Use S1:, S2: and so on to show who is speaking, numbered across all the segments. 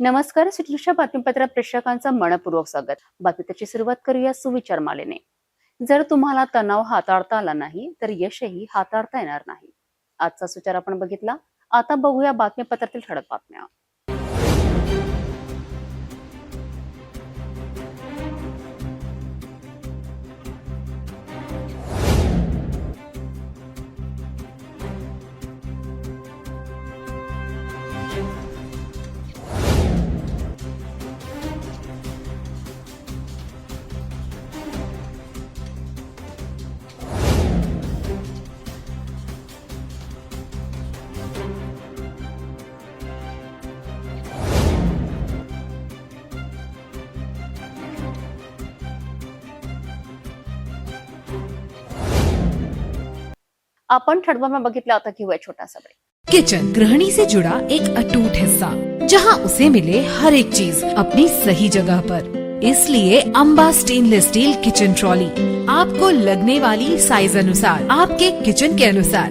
S1: नमस्कार सिटलच्या बातमीपत्रात प्रेक्षकांचं मनपूर्वक स्वागत. बातमीपत्राची सुरुवात करूया सुविचार मालेने. जर तुम्हाला तणाव हाताळता आला नाही तर यशही हाताळता येणार नाही. आजचा सुचार आपण बघितला. आता बघूया बातमीपत्रातील ठळक बातम्या. आपण बगित बघितला की हुआ छोटासा ब्रेक
S2: किचन गृहणी से जुड़ा एक अटूट हिस्सा, जहाँ उसे मिले हर एक चीज़ अपनी सही जगह पर। इसलिए Amba stainless steel kitchen trolley आपको लगने वाली साइज़ अनुसार, आपके किचन के अनुसार।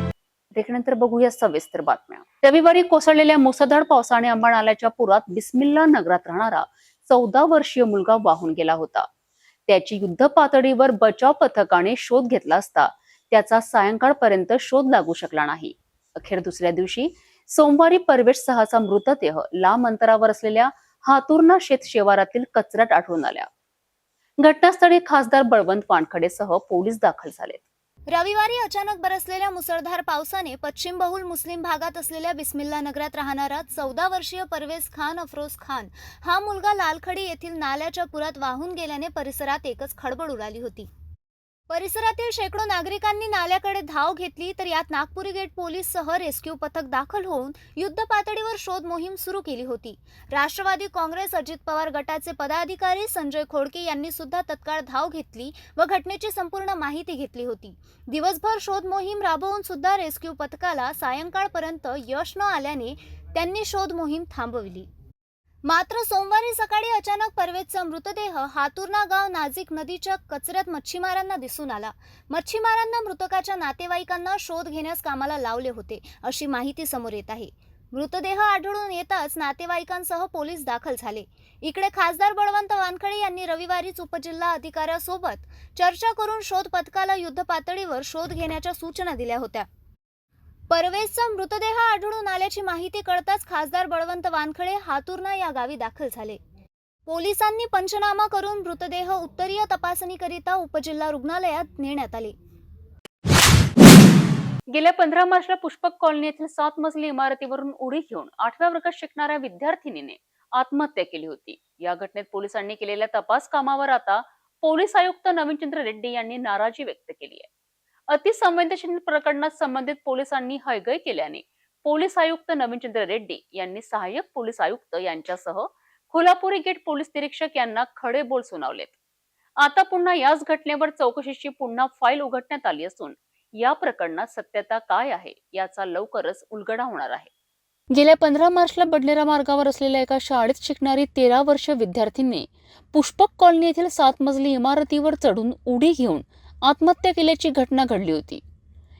S1: त्यानंतर बघूया सविस्तर बातम्या. रविवारी कोसळलेल्या मुसळधार पावसाने अंबा आल्याच्या पुरात बिस्मिल्ला नगरात राहणारा चौदा वर्षीय मुलगा वाहून गेला होता. त्याची युद्ध पातळीवर बचाव पथकाने शोध घेतला असता त्याचा सायंकाळपर्यंत शोध लागू शकला नाही. अखेर दुसऱ्या दिवशी सोमवारी परवेश सहाचा मृतदेह लांब अंतरावर असलेल्या हातुर्ना शेत शिवारातील कचऱ्यात आढळून आल्या. घटनास्थळी खासदार बळवंत वानखडेसह पोलीस दाखल झालेत.
S3: रविवारी अचानक बरसलेल्या मुसळधार पावसाने पश्चिम बहुल मुस्लिम भागात असलेल्या बिस्मिल्ला नगरात राहणारा चौदा वर्षीय परवेज खान अफरोज खान हा मुलगा लालखडी येथील नाल्याच्या पुरात वाहून गेल्याने परिसरात एकच खळबळ उडाली होती. परिसरातील शेकडो नागरिकांनी नाल्याकडे धाव घेतली तर यात नागपुरी गेट पोलीस सह रेस्क्यू पथक दाखल होऊन युद्ध पातळीवर शोध मोहीम सुरू केली होती. राष्ट्रवादी काँग्रेस अजित पवार गटाचे पदाधिकारी संजय खोडके यांनी सुद्धा तत्काळ धाव घेतली व घटनेची संपूर्ण माहिती घेतली होती. दिवसभर शोध मोहीम राबवून सुद्धा रेस्क्यू पथकाला सायंकाळपर्यंत यश न आल्याने त्यांनी शोध मोहीम थांबवली. मात्र सोमवारी सकाळी अचानक परवेजचा मृतदेह हातुर्ना गाव नाजिक नदीच्या कचऱ्यात मच्छीमारांना दिसून आला. मच्छीमारांना मृतकाच्या नातेवाईकांना शोध घेण्यास कामाला लावले होते अशी माहिती समोर येत आहे. मृतदेह आढळून येताच नातेवाईकांसह पोलीस दाखल झाले. इकडे खासदार बळवंत वानखळे यांनी रविवारीच उपजिल्हा अधिकाऱ्यासोबत चर्चा करून शोध पथकाला युद्ध पातळीवर शोध घेण्याच्या सूचना दिल्या होत्या. परवेजचा मृतदेह आढळून आल्याची माहिती कळताच खासदार बळवंत वानखडे हातुर्ना या गावी दाखल झाले. पोलिसांनी पंचनामा करून मृतदेह उत्तरीय तपासणीकरिता उपजिल्हा रुग्णालयात नेण्यात आले.
S1: गेल्या पंधरा मार्चला पुष्पक कॉलनी येथील सात मजली इमारतीवरून उडी घेऊन आठव्या वर्गात शिकणाऱ्या विद्यार्थिनीने आत्महत्या केली होती. या घटनेत पोलिसांनी केलेल्या तपास कामावर आता पोलीस आयुक्त नवीनचंद्र रेड्डी यांनी नाराजी व्यक्त केली आहे. अतिसंवेदनशील प्रकरणात संबंधित पोलिसांनी हयगय केल्याने पोलीस आयुक्त नवीनचंद्र रेड्डी यांनी सहाय्यक पोलीस आयुक्त यांच्यासह कोल्हापुरी गेट पोलीस निरीक्षक यांना खडे बोल सुनावलेत. आता पुन्हा याच घटनेवर चौकशीची पुन्हा फाईल उघडण्यात आली असून या प्रकरणात सत्यता काय आहे याचा लवकरच उलगडा होणार आहे. गेल्या पंधरा मार्चला बडनेरा मार्गावर असलेल्या एका शाळेत शिकणारी तेरा वर्ष विद्यार्थींनी पुष्पक कॉलनी येथील सात मजली इमारतीवर चढून उडी घेऊन आत्महत्या केल्याची घटना घडली होती.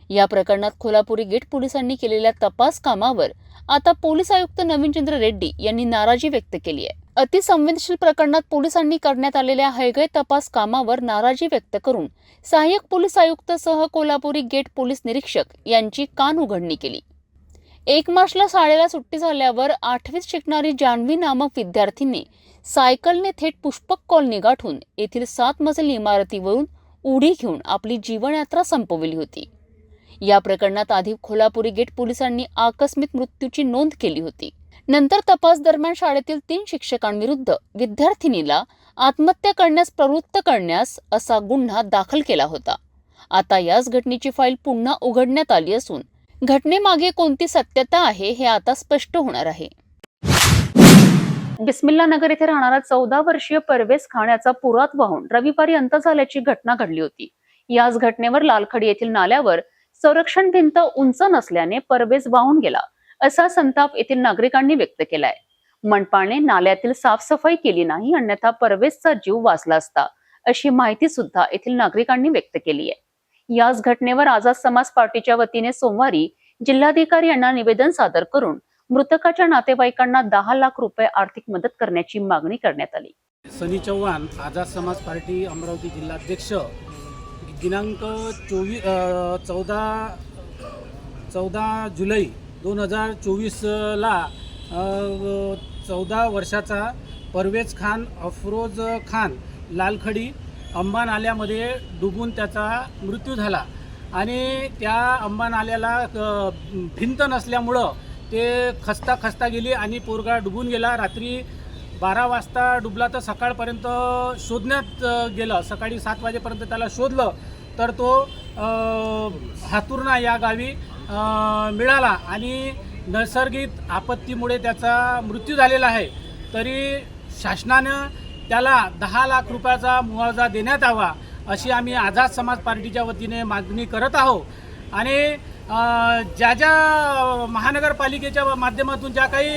S1: या प्रकरणात कोल्हापुरी गेट पोलिसांनी केलेल्या तपास कामावर आता पोलीस आयुक्त नवीनचंद्र रेड्डी यांनी नाराजी व्यक्त केली आहे. अतिसंवेदनशील प्रकरणात पोलिसांनी करण्यात आलेल्या हयगय तपास कामावर नाराजी व्यक्त करून सहाय्यक पोलीस आयुक्त सह कोल्हापुरी गेट पोलीस निरीक्षक यांची कान उघडणी केली. एक मार्चला शाळेला सुट्टी झाल्यावर आठवीत शिकणारी जान्हवी नामक विद्यार्थीने सायकलने थेट पुष्पक कॉलनी गाठून येथील सात मजली इमारतीवरून उडी घेऊन आपली जीवनयात्रा संपवली होती. या प्रकरणात आधी खोलापुरी गेट पोलिसांनी आकस्मिक मृत्यूची नोंद केली होती. नंतर तपास दरम्यान शाळेतील तीन शिक्षकांविरुद्ध विद्यार्थिनीला आत्महत्या करण्यास प्रवृत्त करण्यास असा गुन्हा दाखल केला होता. आता याच घटनेची फाईल पुन्हा उघडण्यात आली असून घटनेमागे कोणती सत्यता आहे हे आता स्पष्ट होणार आहे. बिस्मिल्ला नगर येथे राहणारा चौदा वर्षीय परवेज खान याचा पुरात वाहून रविवारी अंत झाल्याची घटना घडली होती. याच घटनेवर लालखडी येथील नाल्यावर संरक्षण भिंत उंच नसल्याने परवेज वाहून गेला असा संताप येथील नागरिकांनी व्यक्त केलाय. मनपाने नाल्यातील साफसफाई केली नाही अन्यथा परवेजचा जीव वाचला असता अशी माहिती सुद्धा येथील नागरिकांनी व्यक्त केली आहे. याच घटनेवर आझाद समाज पार्टीच्या वतीने सोमवारी जिल्हाधिकारी यांना निवेदन सादर करून मृतकाच्या नातेवाईकांना दहा लाख रुपये आर्थिक मदत करण्याची मागणी करण्यात आली.
S4: सनी चव्हाण आझाद समाज पार्टी अमरावती जिल्हाध्यक्ष दिनांक चोवीस चौदा चौदा जुलै दोन हजार चोवीसला चौदा वर्षाचा परवेज खान अफरोज खान लालखडी अंबा नाल्यामध्ये डुबून त्याचा मृत्यू झाला. आणि त्या अंबा नाल्याला भिंत नसल्यामुळं ते खस्ता खस्ता गेली आणि पोरगा डुबून गेला. रात्री बारा वाजता डुबला तर सकाळपर्यंत शोधण्यात गेलं. सकाळी सात वाजेपर्यंत त्याला शोधलं तर तो हातुर्णा या गावी मिळाला आणि नैसर्गिक आपत्तीमुळे त्याचा मृत्यू झालेला आहे. तरी शासनानं त्याला दहा लाख रुपयाचा मुआवजा देण्यात यावा अशी आम्ही आझाद समाज पार्टीच्या वतीने मागणी करत आहोत. आणि ज्या ज्या महानगरपालिकेच्या माध्यमातून ज्या काही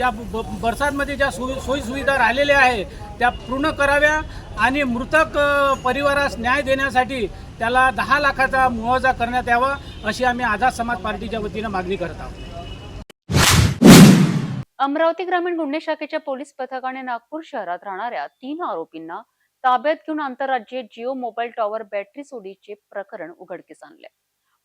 S4: या ब- बरसातमध्ये ज्या सोयी सोयीसुविधा राहिलेल्या आहे त्या पूर्ण कराव्या आणि मृतक परिवारास न्याय देण्यासाठी त्याला दहा लाखाचा मुआवजा करण्यात यावा अशी आम्ही आझाद समाज पार्टीच्या वतीनं मागणी करत आहोत.
S1: अमरावती ग्रामीण गुन्हे शाखेच्या पोलीस पथकाने नागपूर शहरात राहणाऱ्या तीन आरोपींना ताब्यात घेऊन आंतरराज्यीय जिओ मोबाईल टॉवर बॅटरी चोरीचे प्रकरण उघडकीस आणले.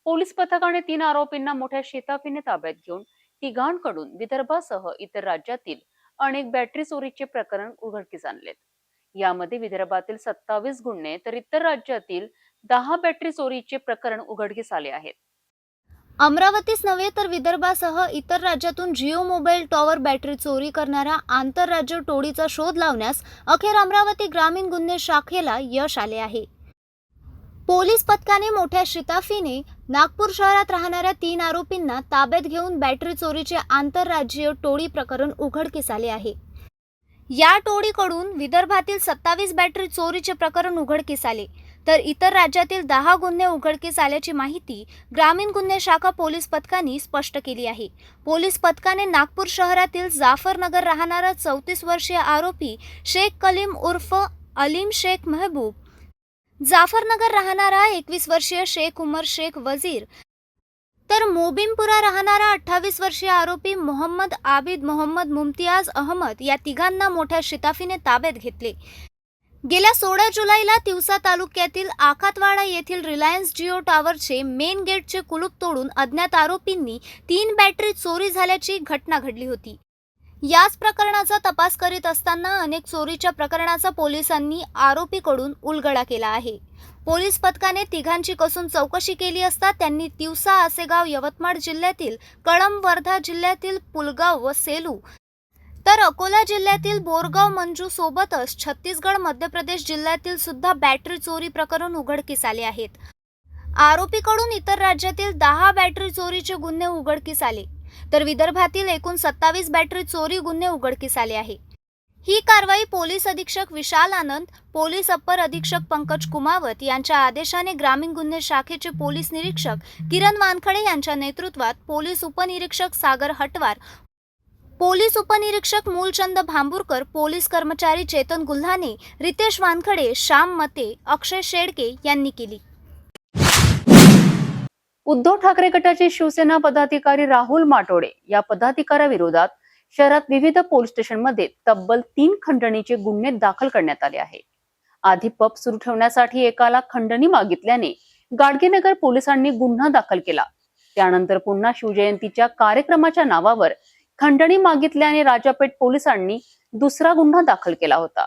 S1: पोलीस पथकाने तीन आरोपींना मोठ्या शेताफीने ताब्यात घेऊन तिघांकडून विदर्भासह इतर राज्यातील अनेक बॅटरी चोरीचे प्रकरण उघडकीस आणलेत. यामध्ये विदर्भातील सत्तावीस गुन्हे तर इतर राज्यातील दहा बॅटरी चोरीचे प्रकरण उघडकीस आले आहेत.
S3: अमरावतीच नव्हे तर विदर्भासह इतर राज्यातून जिओ मोबाईल टॉवर बॅटरी चोरी करणाऱ्या आंतरराज्य टोळीचा शोध लावण्यास अखेर अमरावती ग्रामीण गुन्हे शाखेला यश आले आहे. पोलीस पथकाने मोठ्या शिताफीने नागपूर शहरात राहणाऱ्या तीन आरोपींना ताब्यात घेऊन बॅटरी चोरीचे आंतरराज्यीय टोळी प्रकरण उघडकीस आले आहे. या टोळीकडून विदर्भातील सत्तावीस बॅटरी चोरीचे प्रकरण उघडकीस आले. तर इतर राज्यातील दहा गुन्हे उघडकीस आल्याची माहिती ग्रामीण गुन्हे शाखा पोलीस पथकांनी स्पष्ट केली आहे. पोलीस पथकाने नागपूर शहरातील जाफरनगर राहणारा चौतीस वर्षीय आरोपी शेख कलीम उर्फ अलीम शेख महबूब जाफरनगर राहणारा एकवीस वर्षीय शेख उमर शेख वजीर. तर मोबिमपुरा राहणारा अठ्ठावीस वर्षीय आरोपी मोहम्मद आबिद मोहम्मद मुमतियाज अहमद या तिघांना मोठ्या शिताफीने ताब्यात घेतले. गेल्या सोळा जुलैला तिवसा तालुक्यातील आखातवाडा येथील रिलायन्स जिओ टॉवरचे मेन गेटचे कुलूप तोडून अज्ञात आरोपींनी तीन बॅटरी चोरी झाल्याची घटना घडली होती. याच प्रकरणाचा तपास करीत असताना अनेक चोरीच्या प्रकरणाचा पोलिसांनी आरोपीकडून उलगडा केला आहे. पोलीस पथकाने तिघांची कसून चौकशी केली असता त्यांनी तिवसा आसेगाव यवतमाळ जिल्ह्यातील कळम वर्धा जिल्ह्यातील पुलगाव व सेलू तर अकोला जिल्ह्यातील बोरगाव मंजू सोबतच छत्तीसगड मध्य प्रदेश जिल्ह्यातील सुद्धा बॅटरी चोरी प्रकरण उघडकीस आले आहेत. आरोपीकडून इतर राज्यातील दहा बॅटरी चोरीचे गुन्हे उघडकीस आले. तर विदर्भातील एकूण सत्तावीस बॅटरी चोरी गुन्हे उघडकीस आले आहे. ही कारवाई पोलीस अधीक्षक विशाल आनंद पोलीस अप्पर अधीक्षक पंकज कुमावत यांच्या आदेशाने ग्रामीण गुन्हे शाखेचे पोलीस निरीक्षक किरण वानखडे यांच्या नेतृत्वात पोलीस उपनिरीक्षक सागर हटवार पोलीस उपनिरीक्षक मूलचंद भांबूरकर पोलीस कर्मचारी चेतन गुल्हाने रितेश वानखडे श्याम मते अक्षय शेडके यांनी केली.
S1: उद्धव ठाकरे गटाचे शिवसेना पदाधिकारी राहुल माटोडे या पदाधिकाऱ्याविरोधात शहरात विविध पोलीस स्टेशनमध्ये तब्बल तीन खंडणीचे गुन्हे दाखल करण्यात आले आहे आधी पब सुरू ठेवण्यासाठी एकाला खंडणी मागितल्याने गाडगेनगर पोलिसांनी गुन्हा दाखल केला. त्यानंतर पुन्हा शिवजयंतीच्या कार्यक्रमाच्या नावावर खंडणी मागितल्याने राजापेठ पोलिसांनी दुसरा गुन्हा दाखल केला होता.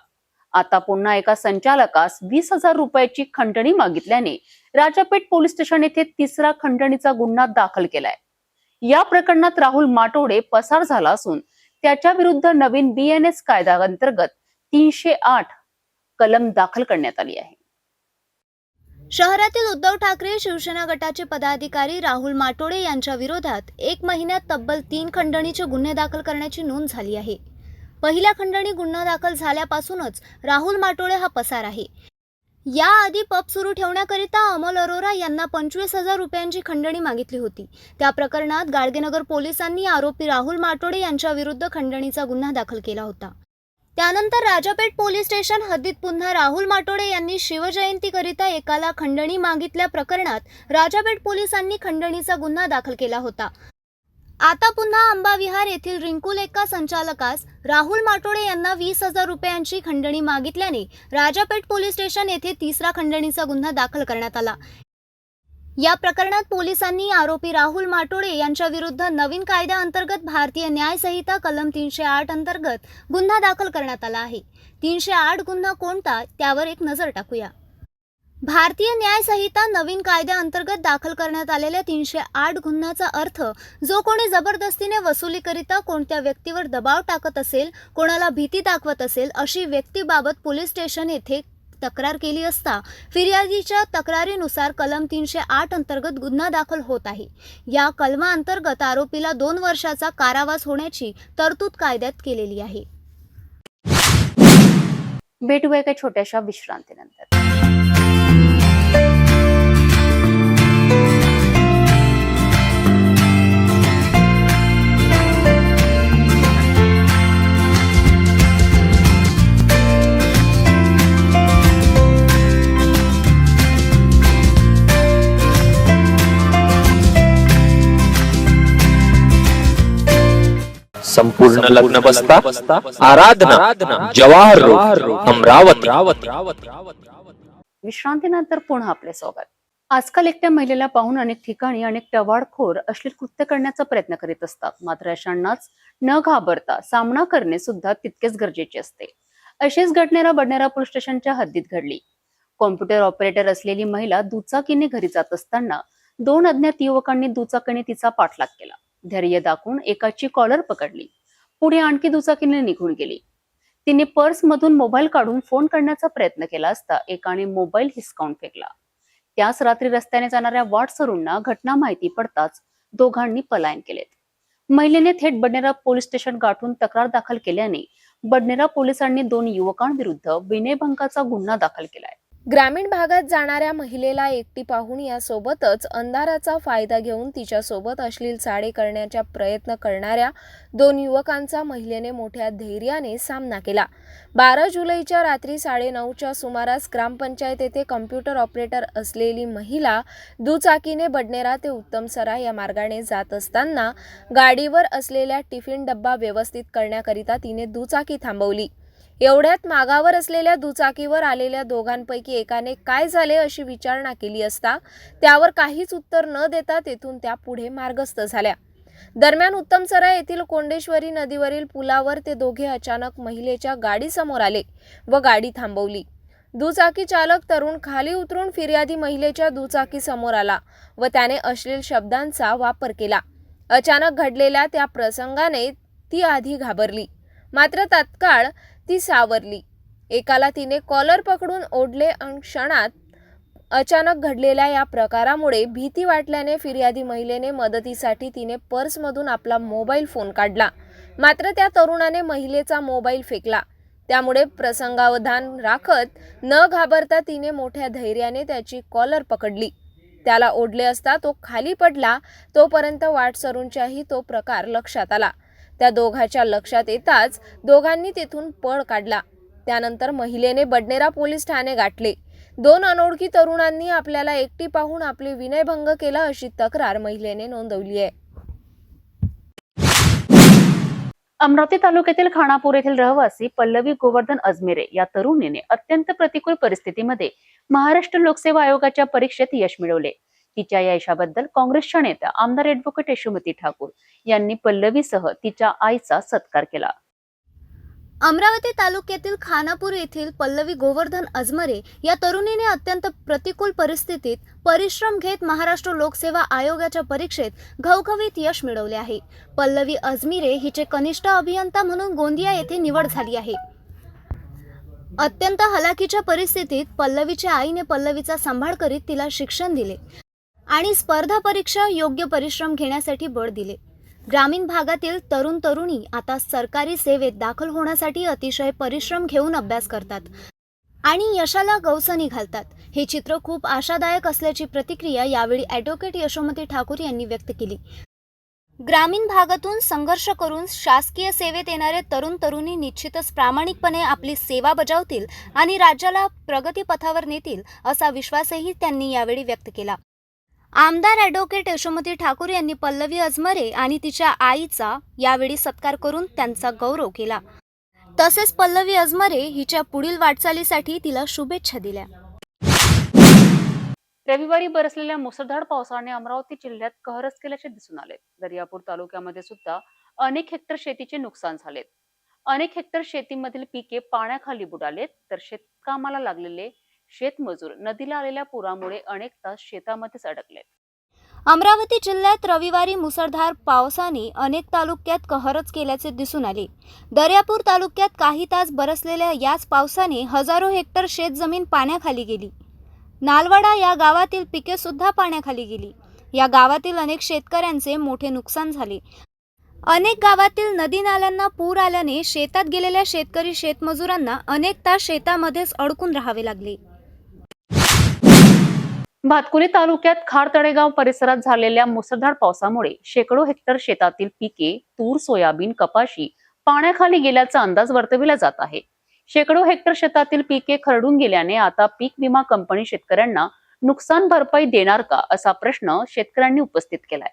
S1: आता पुन्हा एका संचालकास वीस हजार रुपयाची खंडणी मागितल्याने राजापेठ पोलीस स्टेशन येथे तिसरा खंडणीचा गुन्हा दाखल केलाय. या प्रकरणात राहुल माटोडे पसार झाला असून त्याच्या विरुद्ध नवीन बीएनएस कायदा अंतर्गत तीनशे आठ कलम दाखल करण्यात आली आहे.
S3: शहरातील उद्धव ठाकरे शिवसेना गटाचे पदाधिकारी राहुल माटोडे यांच्या विरोधात एक महिन्यात तब्बल तीन खंडणीचे गुन्हे दाखल करण्याची नोंद झाली आहे. पहिल्या खंडणी गुन्हा दाखल झाल्यापासूनच राहुल माटोळे हा पसार आहे. याआधी पब सुरू ठेवण्याकरिता अमोल अरोरा यांना पंचवीस हजार रुपयांची खंडणी मागितली होती. त्या प्रकरणात गाडगेनगर पोलिसांनी आरोपी राहुल माटोडे यांच्या विरुद्ध खंडणीचा गुन्हा दाखल केला होता. त्यानंतर राजापेठ पोलीस स्टेशन हद्दीत पुन्हा राहुल माटोडे यांनी शिवजयंतीकरिता एकाला खंडणी मागितल्या प्रकरणात राजापेठ पोलिसांनी खंडणीचा गुन्हा दाखल केला होता. आता पुन्हा आंबाविहार येथील रिंकू संचालकास राहुल माटोडे यांना वीस हजार रुपयांची खंडणी मागितल्याने राजापेठ पोलीस स्टेशन येथे तिसरा खंडणीचा गुन्हा दाखल करण्यात आला. या प्रकरणात पोलिसांनी आरोपी राहुल माटोळे यांच्या विरुद्ध नवीन कायद्याअंतर्गत भारतीय न्याय संहिता कलम तीनशे आठ अंतर्गत गुन्हा दाखल करण्यात आला आहे. तीनशे आठ गुन्हा कोणता? त्यावर एक नजर टाकूया. भारतीय न्याय संहिता नवीन कायद्याअंतर्गत दाखल करण्यात आलेल्या तीनशे आठ गुन्ह्याचा अर्थ जो कोणी जबरदस्तीने वसुलीकरिता कोणत्या व्यक्तीवर दबाव टाकत असेल कोणाला भीती दाखवत असेल अशी व्यक्तीबाबत पोलीस स्टेशन येथे तक्रार केली असता फिर्यादीच्या तक्रारीनुसार कलम तीनशे आठ अंतर्गत गुन्हा दाखल होत आहे. या कलमाअंतर्गत आरोपीला दोन वर्षाचा कारावास होण्याची तरतूद कायद्यात केलेली आहे.
S1: भेटूया एका छोट्याशा विश्रांतीनंतर.
S5: संपूर्ण लग्न बसता आराधना जवाहर अमरावती.
S1: विश्रांतीनंतर पुन्हा आपले स्वागत. आजकाल एकट्या महिलेला पाहून अनेक ठिकाणी अनेक टवाळखोर अश्लील कृत्य करण्याचा प्रयत्न करीत असतात. मात्र अशांनाच न घाबरता सामना करणे सुद्धा तितकेच गरजेचे असते. अशीच घटनेला बडनेरा पोलीस स्टेशनच्या हद्दीत घडली. कॉम्प्युटर ऑपरेटर असलेली महिला दुचाकीने घरी जात असताना दोन अज्ञात युवकांनी दुचाकीने तिचा पाठलाग केला. धैर्य दाखवून एकाची कॉलर पकडली. पुढे आणखी दुचाकीने निघून गेली. तिने पर्स मधून मोबाईल काढून फोन करण्याचा प्रयत्न केला असता एकाने मोबाईल हिसकावून फेकला. त्याच रात्री रस्त्याने जाणाऱ्या वाटसरूंना घटना माहिती पडताच दोघांनी पलायन केलेत. महिलेने थेट बडनेरा पोलीस स्टेशन गाठून तक्रार दाखल केल्याने बडनेरा पोलिसांनी दोन युवकांविरुद्ध विनयभंगाचा गुन्हा दाखल केलाय.
S6: ग्रामीण भागात जाणाऱ्या महिलेला एकटी पाहून यासोबतच अंधाराचा फायदा घेऊन तिच्यासोबत अश्लील चाळे करण्याचा प्रयत्न करणाऱ्या दोन युवकांचा महिलेने मोठ्या धैर्याने सामना केला. बारा जुलैच्या रात्री साडेनऊच्या सुमारास ग्रामपंचायत येथे कम्प्युटर ऑपरेटर असलेली महिला दुचाकीने बडनेरा ते उत्तमसरा या मार्गाने जात असताना गाडीवर असलेल्या टिफिन डब्बा व्यवस्थित करण्याकरिता तिने दुचाकी थांबवली. एवढ्यात मागावर असलेल्या दुचाकीवर आलेल्या दोघांपैकी एकाने काय झाले अशी विचारणा केली असता त्यावर काहीच उत्तर न देता तेथून त्या पुढे मार्गस्थ झाल्या. दरम्यान उत्तमसरा येथील कोंडेश्वरी नदीवरील पुलावर ते दोघे अचानक महिलेच्या गाडीसमोर आले व गाडी थांबवली. दुचाकी चालक तरुण खाली उतरून फिर्यादी महिलेच्या दुचाकी समोर आला व त्याने अश्लील शब्दांचा वापर केला. अचानक घडलेल्या त्या प्रसंगाने ती आधी घाबरली. मात्र तत्काळ ती सावरली. एकाला तिने कॉलर पकडून ओढले आणि क्षणात अचानक घडलेल्या या प्रकारामुळे भीती वाटल्याने फिर्यादी महिलेने मदतीसाठी तिने पर्समधून आपला मोबाईल फोन काढला. मात्र त्या तरुणाने महिलेचा मोबाईल फेकला. त्यामुळे प्रसंगावधान राखत न घाबरता तिने मोठ्या धैर्याने त्याची कॉलर पकडली. त्याला ओढले असता तो खाली पडला. तोपर्यंत वाटसरूंच्याही तो प्रकार लक्षात आला. त्या दोघाच्या लक्षात येताच दोघांनी तेथून पळ काढला. त्यानंतर महिलेने बडनेरा पोलीस ठाणे गाठले. दोन अनोळखी तरुणांनी आपल्याला एकटी पाहून आपले विनयभंग केला अशी तक्रार महिलेने नोंदवली आहे.
S1: अमरावती तालुक्यातील खानापूर येथील रहिवासी पल्लवी गोवर्धन अजमेरे या तरुणीने अत्यंत प्रतिकूल परिस्थितीमध्ये महाराष्ट्र लोकसेवा आयोगाच्या परीक्षेत यश मिळवले. तिच्या या यशाबद्दल काँग्रेसच्या नेत्या आमदार ऍडव्होकेट यशोमती ठाकूर यांनी पल्लवीसह तिच्या आईचा सत्कार केला.
S3: अमरावती तालुक्यातील खानापूर येथील पल्लवी गोवर्धन अजमरे या तरुणीने अत्यंत प्रतिकूल परिस्थितीत परिश्रम घेत महाराष्ट्र लोकसेवा आयोगाच्या परीक्षेत घवघवीत यश मिळवले आहे. पल्लवी अजमिरे हिचे कनिष्ठ अभियंता म्हणून गोंदिया येथे निवड झाली आहे. अत्यंत हलाखीच्या परिस्थितीत पल्लवीच्या आईने पल्लवीचा सांभाळ करीत तिला शिक्षण दिले. आणि स्पर्धा परीक्षा योग्य परिश्रम घेण्यासाठी बळ दिले. ग्रामीण भागातील तरुण तरुणी आता सरकारी सेवेत दाखल होण्यासाठी अतिशय परिश्रम घेऊन अभ्यास करतात आणि यशाला गवसणी घालतात. हे चित्र खूप आशादायक असल्याची प्रतिक्रिया यावेळी ॲडव्होकेट यशोमती ठाकूर यांनी व्यक्त केली. ग्रामीण भागातून संघर्ष करून शासकीय सेवेत येणारे तरुण तरुणी निश्चितच प्रामाणिकपणे आपली सेवा बजावतील आणि राज्याला प्रगतीपथावर नेतील असा विश्वासही त्यांनी यावेळी व्यक्त केला. आमदार ॲडव्होकेट यशोमती ठाकूर यांनी पल्लवी अजमरे आणि तिच्या आईचा यावेळी सत्कार करून त्यांचा गौरव केला. तसेच पल्लवी अजमरे हिच्या पुढील वाटचालीसाठी तिला शुभेच्छा दिल्या.
S1: रविवारी बरसलेल्या मुसळधार पावसाने अमरावती जिल्ह्यात कहरच केल्याचे दिसून आले. दर्यापूर तालुक्यामध्ये सुद्धा अनेक हेक्टर शेतीचे नुकसान झाले. अनेक हेक्टर शेतीमधील पिके पाण्याखाली बुडालेत तर शेतकामाला लागलेले शेतमजूर नदीला आलेल्या पुरामुळे अनेक तास शेतामध्येच अडकलेत
S3: अमरावती जिल्ह्यात रविवारी मुसळधार पावसाने अनेक तालुक्यात कहरच केल्याचे दिसून आले. दर्यापूर तालुक्यात काही तास बरसलेल्या याच पावसाने हजारो हेक्टर शेतजमीन पाण्याखाली गेली. नालवाडा या गावातील पिके सुद्धा पाण्याखाली गेली. या गावातील अनेक शेतकऱ्यांचे मोठे नुकसान झाले. अनेक गावातील नदी नाल्यांना पूर आल्याने शेतात गेलेल्या शेतकरी शेतमजुरांना अनेक तास शेतामध्येच अडकून राहावे लागले.
S1: भातकुली तालुक्यात खार तळेगाव परिसरात झालेल्या मुसळधार पावसामुळे शेकडो हेक्टर शेतातील पिके तूर सोयाबीन कपाशी पाण्याखाली गेल्याचा अंदाज वर्तविला जात आहे. शेकडो हेक्टर शेतातील पिके खरडून गेल्याने आता पीक विमा कंपनी शेतकऱ्यांना नुकसान भरपाई देणार का असा प्रश्न शेतकऱ्यांनी उपस्थित केलाय.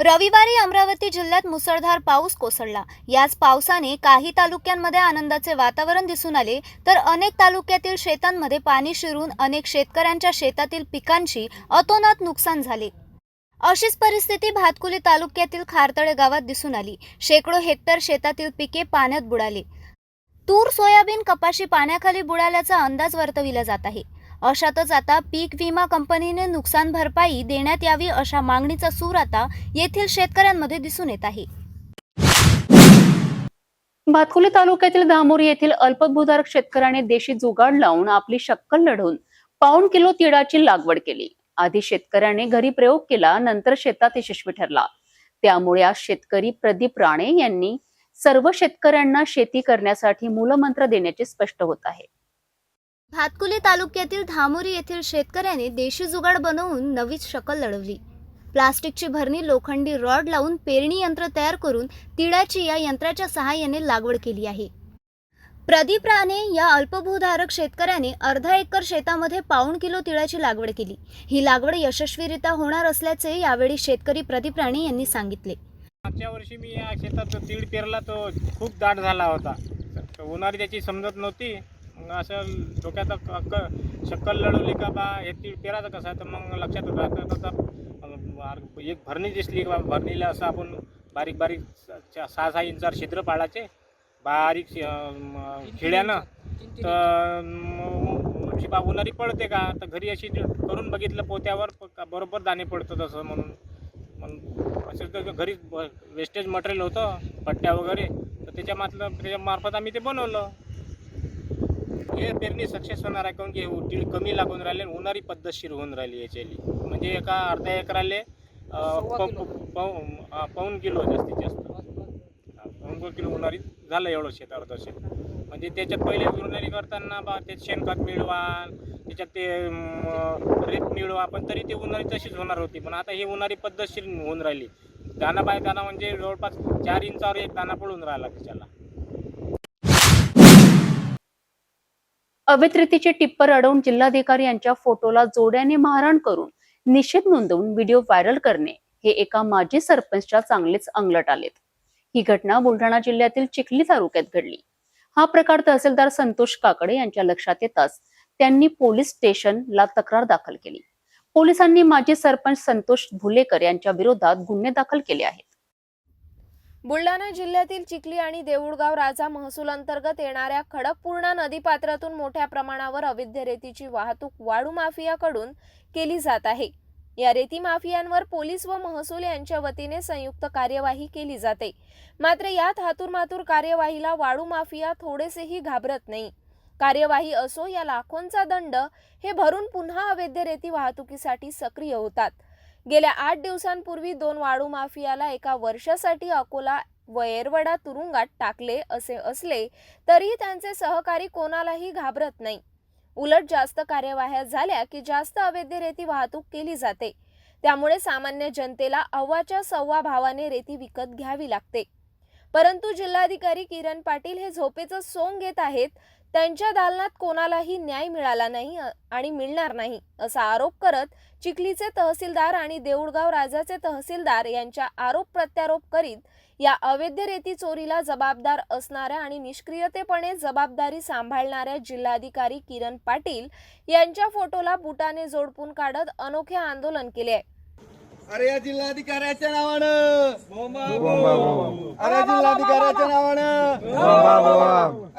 S3: रविवारी अमरावती जिल्ह्यात मुसळधार पाऊस कोसळला. याच पावसाने काही तालुक्यांमध्ये आनंदाचे वातावरण दिसून आले तर अनेक तालुक्यातील शेतांमध्ये पाणी शिरून अनेक शेतकऱ्यांच्या शेतातील पिकांची अतोनात नुकसान झाले. अशीच परिस्थिती भातकुली तालुक्यातील खारतळे गावात दिसून आली. शेकडो हेक्टर शेतातील पिके पाण्यात बुडाले. तूर सोयाबीन कपाशी पाण्याखाली बुडाल्याचा अंदाज वर्तविला जात आहे. अशातच आता पीक विमा कंपनीने नुकसान भरपाई देण्यात यावी अशा मागणीचा सूर आता येथील शेतकऱ्यांमध्ये दिसून येत आहे.
S1: भातकुली तालुक्यातील धामोरी येथील अल्पभूधारक शेतकऱ्याने देशी जुगाड लावून आपली शक्कल लढवून पाऊण किलो तिळाची लागवड केली. आधी शेतकऱ्याने घरी प्रयोग केला नंतर शेतात यशस्वी ठरला. त्यामुळे आज शेतकरी प्रदीप राणे यांनी सर्व शेतकऱ्यांना शेती करण्यासाठी मूलमंत्र देण्याचे स्पष्ट होत आहे.
S3: भातकुली तालुक्यातील धामोरी येथील शेतकऱ्याने देशी जुगाड बनवून नवीच शकल लढवली. प्लास्टिकची भरणी लोखंडी रॉड लावून पेरणी यंत्र तयार करून तिळाची या यंत्राच्या सहाय्याने लागवड केली आहे. प्रदीप राणे या अल्पभूधारक शेतकऱ्याने अर्धा एकर शेतामध्ये पाऊण किलो तिळाची लागवड केली. ही लागवड यशस्वीरित्या होणार असल्याचे यावेळी शेतकरी प्रदीप राणे यांनी सांगितले.
S7: मागच्या वर्षी मी या शेतात तीळ पेरला तो खूप दाट झाला होता. उन्हाळी त्याची समजत नव्हती. असं डोक्यात क- क- शक्कल लढवली का बा हे तीळ पेरायचं कसं तर मग लक्षात होतं आता तसा अं, एक भरणी दिसली बा? भरणीला असं आपण बारीक बारीक सहा सहा इंचावर छिद्र पाडायचे बारीक खिळ्यानं तर बा उन्हाळी पडते का? तर घरी अशी करून बघितलं पोत्यावर बरोबर दाणे पडतं तसं म्हणून. मग असं तर घरी वेस्टेज मटेरियल होतं पट्ट्या वगैरे. तर त्याच्या मातलं त्याच्या मार्फत आम्ही ते बनवलं. हे पेरणी सक्सेस होणार आहे काऊन की हे तीळ कमी लागून राहिले आणि उन्हाळी पद्धतशीर होऊन राहिली याच्याली. म्हणजे एका अर्ध्या एकराले पाऊन किलो जास्तीत जास्त. पाऊन किलो उन्हाळी झालं एवढं शेत अर्ध शेत. म्हणजे त्याच्यात पहिले उन्हाळी करताना बा त्यात शेणखत मिळवा त्याच्यात ते रेत मिळवा पण तरी ते उन्हाळी तशीच होणार होती. पण आता ही उन्हाळी पद्धतशीर होऊन राहिली. दाना बाय दाना म्हणजे जवळपास चार इंचावर एक दाना पडून राहिला त्याच्याला.
S1: अवैध टिप्पर अडवून जिल्हाधिकारी यांच्या फोटोला जोड्याने मारहाण करून निषेध नोंदवून व्हिडिओ व्हायरल करणे हे एका माजी सरपंचच्या चांगलेच अंगलट आलेत. ही घटना बुलढाणा जिल्ह्यातील चिखली तालुक्यात घडली. हा प्रकार तहसीलदार संतोष काकडे यांच्या लक्षात येताच त्यांनी पोलीस स्टेशनला तक्रार दाखल केली. पोलिसांनी माजी सरपंच संतोष भुलेकर यांच्या विरोधात गुन्हे दाखल केले आहेत.
S6: बुलढाणा जिल्ह्यातील चिखली आणि देऊळगाव राजा महसूल अंतर्गत येणाऱ्या खडकपूर्णा नदीपात्रातून मोठ्या प्रमाणावर अवैध रेतीची वाहतूक वाळू माफियाकडून केली जात आहे. या रेती माफियांवर पोलीस व महसूल यांच्या वतीने संयुक्त कार्यवाही केली जाते. मात्र यात हातूरमातूर कार्यवाहीला वाळू माफिया थोडेसेही घाबरत नाही. कार्यवाही असो या लाखोंचा दंड हे भरून पुन्हा अवैध रेती वाहतुकीसाठी सक्रिय होतात. गेल्या आठ दिवसांपूर्वी दोन वाळू माफियाला एका वर्षासाठी अकोला व येरवडा तुरुंगात टाकले असे असले तरीही त्यांचे सहकारी कोणालाही घाबरत नाही. उलट जास्त कार्यवाह्या झाल्या की जास्त अवैध रेती वाहतूक केली जाते. त्यामुळे सामान्य जनतेला अव्वाच्या सव्वा भावाने रेती विकत घ्यावी लागते. परंतु जिल्हाधिकारी किरण पाटील हे झोपेचं सोंग घेत आहेत त्यांच्या दालनात कोणालाही न्याय मिळाला नाही आणि मिळणार नाही असा आरोप करत चिखलीचे तहसीलदार आणि देऊळगाव राजाचे तहसीलदार यांच्या आरोप प्रत्यारोप करीत या अवैध रेती चोरीला जबाबदार असणाऱ्या आणि निष्क्रियतेपणे जबाबदारी सांभाळणाऱ्या जिल्हाधिकारी किरण पाटील यांच्या फोटोला बुटाने जोडपून काढत अनोखे आंदोलन केले आहे.
S8: अरे या जिल्हाधिकाऱ्याच्या नावानं. अरे जिल्हाधिकाऱ्याच्या नावानं.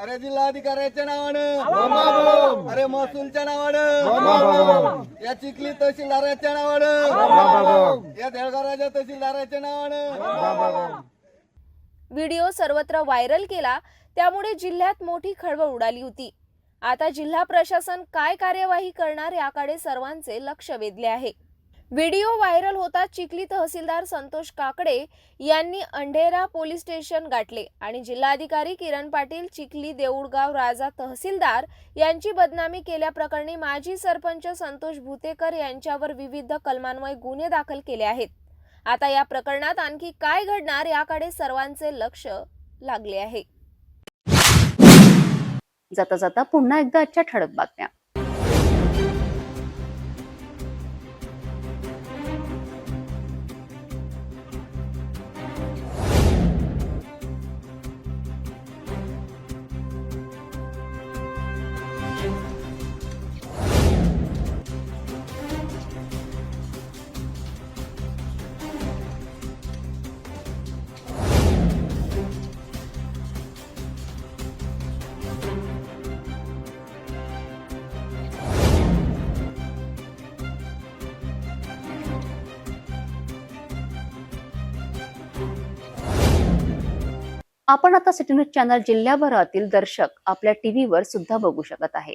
S8: अरे जिल्हाधिकाऱ्याच्या नावानं. अरे महसूलच्या नावानं. या चिखली तहसीलदाराच्या नावानं. या देळगावराच्या तहसीलदाराच्या नावानं.
S6: व्हिडिओ सर्वत्र व्हायरल केला त्यामुळे जिल्ह्यात मोठी खळबळ उडाली होती. आता जिल्हा प्रशासन काय कार्यवाही करणार याकडे सर्वांचे लक्ष वेधले आहे. व्हिडिओ व्हायरल होता चिखली तहसीलदार संतोष काकडे यांनी अंढेरा पोलीस स्टेशन गाठले आणि जिल्हाधिकारी किरण पाटील चिखली देऊळगाव राजा तहसीलदार यांची बदनामी केल्याप्रकरणी माजी सरपंच संतोष भुतेकर यांच्यावर विविध कलमान्वये गुन्हे दाखल केले आहेत. आता या प्रकरणात आणखी काय घडणार याकडे सर्वांचे लक्ष लागले आहे.
S1: जाता जाता पुन्हा एकदा आजच्या ठळक बातम्या. आपण आता सिटी न्यूज चॅनल जिल्ह्याभरातील दर्शक आपल्या टीव्हीवर सुद्धा बघू शकत आहे.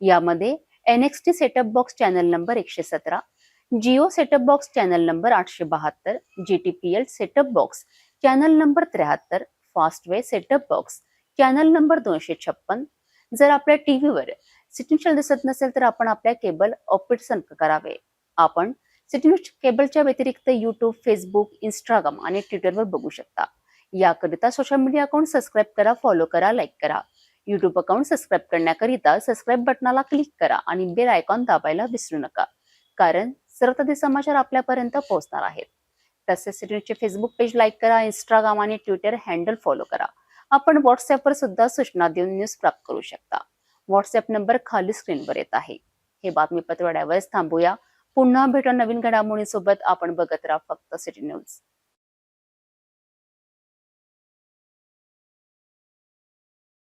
S1: यामध्ये NXT setup box channel number एकशे सतरा Jio setup box channel number आठशे बहात्तर GTPL setup box channel number त्र्याहत्तर Fastway setup box channel number दोनशे छप्पन. जर आपल्या टीव्हीवर सिटी न्यूज दिसत नसेल तर आपण आपल्या केबल ऑपरेट संपर्क करावे. आपण सिटी न्यूज केबलच्या व्यतिरिक्त युट्यूब फेसबुक इंस्टाग्राम आणि ट्विटरवर बघू शकता. याकरिता सोशल मीडिया अकाउंट सबस्क्राईब करा फॉलो करा लाईक करा. युट्यूब अकाउंट सबस्क्राईब करण्याकरिता सबस्क्राईब बटनाला क्लिक करा आणि बेल आयकॉन दाबायला विसरू नका. कारण सर्व ते समाचार आपल्यापर्यंत पोहोचणार आहेत. तसेच सिटीचे फेसबुक पेज लाईक करा इंस्टाग्राम आणि ट्विटर हँडल फॉलो करा. आपण व्हॉट्सअपवर सुद्धा सूचना देऊन न्यूज प्राप्त करू शकता. व्हॉट्सअप नंबर खाली स्क्रीनवर येत आहे. हे बातमीपत्र वेळावरच थांबूया. पुन्हा भेटू नवीन घडामोडींसोबत आपण बघत राहा फक्त सिटी न्यूज.